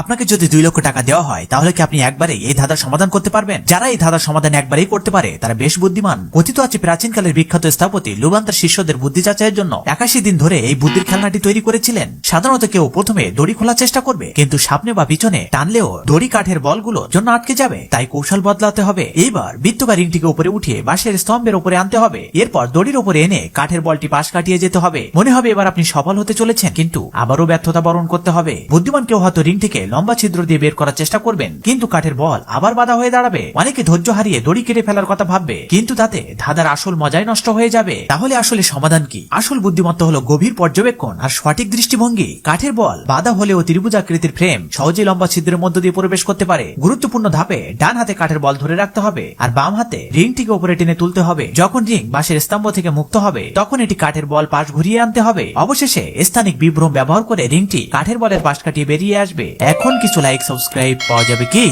আপনাকে যদি দুই লক্ষ টাকা দেওয়া হয়, তাহলে কি আপনি একবারেই এই ধাঁধার সমাধান করতে পারবেন? যারা এই ধাঁধার সমাধান একবারেই করতে পারে, তারা বেশ বুদ্ধিমান। কথিত আছে প্রাচীনকালের বিখ্যাত স্থপতি লুবান তার শিষ্যদের বুদ্ধি যাচাইয়ের জন্য একাশি দিন ধরে এই বুদ্ধির খেলনাটি তৈরি করেছিলেন। সাধারণত কেউ প্রথমে দড়ি খোলার চেষ্টা করবে, কিন্তু সামনে বা পিছনে টানলেও দড়ি কাঠের বলগুলো জন্য আটকে যাবে, তাই কৌশল বদলাতে হবে। এইবার বৃত্তকা রিংটিকে উপরে উঠিয়ে বাঁশের স্তম্ভের উপরে আনতে হবে। এরপর দড়ির উপরে এনে কাঠের বলটি পাশ কাটিয়ে যেতে হবে। মনে হবে এবার আপনি সফল হতে চলেছেন, কিন্তু আবারও ব্যর্থতা বরণ করতে হবে। বুদ্ধিমান কেউ হয়তো রিংটিকে লম্বা ছিদ্র দিয়ে বের করার চেষ্টা করবেন। কিন্তু কাঠের বল আবার বাধা হয়ে দাঁড়াবে। অনেকে ধৈর্য হারিয়ে দড়ি কেটে ফেলার কথা ভাববে। কিন্তু তাতে ধাঁধার আসল মজাই নষ্ট হয়ে যাবে। তাহলে আসলে সমাধান কি? আসল বুদ্ধিমত্তা হলো গভীর পর্যবেক্ষণ আর সঠিক দৃষ্টিভঙ্গি। কাঠের বল বাধা হলেও ত্রিভুজাকৃতির ফ্রেম সহজে লম্বা ছিদ্রের মধ্য দিয়ে প্রবেশ করতে পারে। গুরুত্বপূর্ণ ধাপে ডান হাতে কাঠের বল ধরে রাখতে হবে আর বাম হাতে রিংটিকে উপরে টেনে তুলতে হবে। যখন রিং বাঁশের স্তম্ভ থেকে মুক্ত হবে, তখন এটি কাঠের বল পাশ ঘুরিয়ে আনতে হবে। অবশেষে স্থানিক বিভ্রম ব্যবহার করে রিংটি কাঠের বলের পাশ কাটিয়ে বেরিয়ে আসবে। এখন কিছু লাইক সাবস্ক্রাইব পাওয়া যাবে কি?